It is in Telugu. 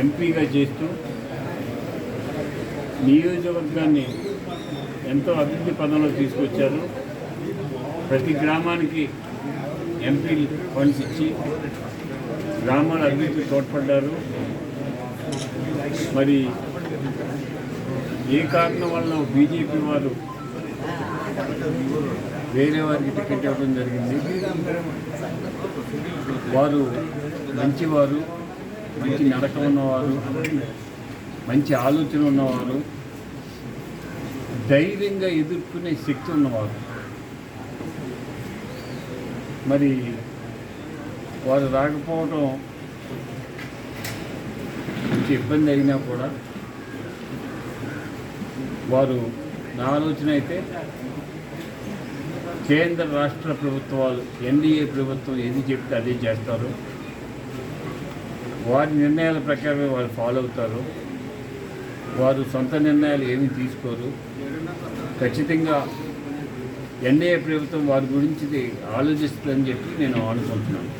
ఎంపీగా చేస్తూ నియోజకవర్గాన్ని ఎంతో అభివృద్ధి పదంలో తీసుకొచ్చారు. ప్రతి గ్రామానికి ఎంపీ ఫండ్స్ ఇచ్చి గ్రామాల అభివృద్ధి తోడ్పడ్డారు. మరి ఏ కారణం వల్ల బీజేపీ వారు వేరే వారికి టికెట్ ఇవ్వడం జరిగింది? వారు మంచివారు. మంచి నడక ఉన్నవారు మంచి ఆలోచన ఉన్నవారు ధైర్యంగా ఎదుర్కొనే శక్తి ఉన్నవారు. మరి వారు రాకపోవడం కొంచెం ఇబ్బంది అయినా కూడా వారు నా ఆలోచన అయితే కేంద్ర రాష్ట్ర ప్రభుత్వాలు ఎన్డీఏ ప్రభుత్వం ఏది చెప్తే అదే చేస్తారు. వారి నిర్ణయాల ప్రకారమే వారు ఫాలో అవుతారు. వారు సొంత నిర్ణయాలు ఏమీ తీసుకోరు. ఖచ్చితంగా ఎన్డీఏ ప్రభుత్వం వారి గురించి ఆలోచిస్తుందని చెప్పి నేను అనుకుంటున్నాను.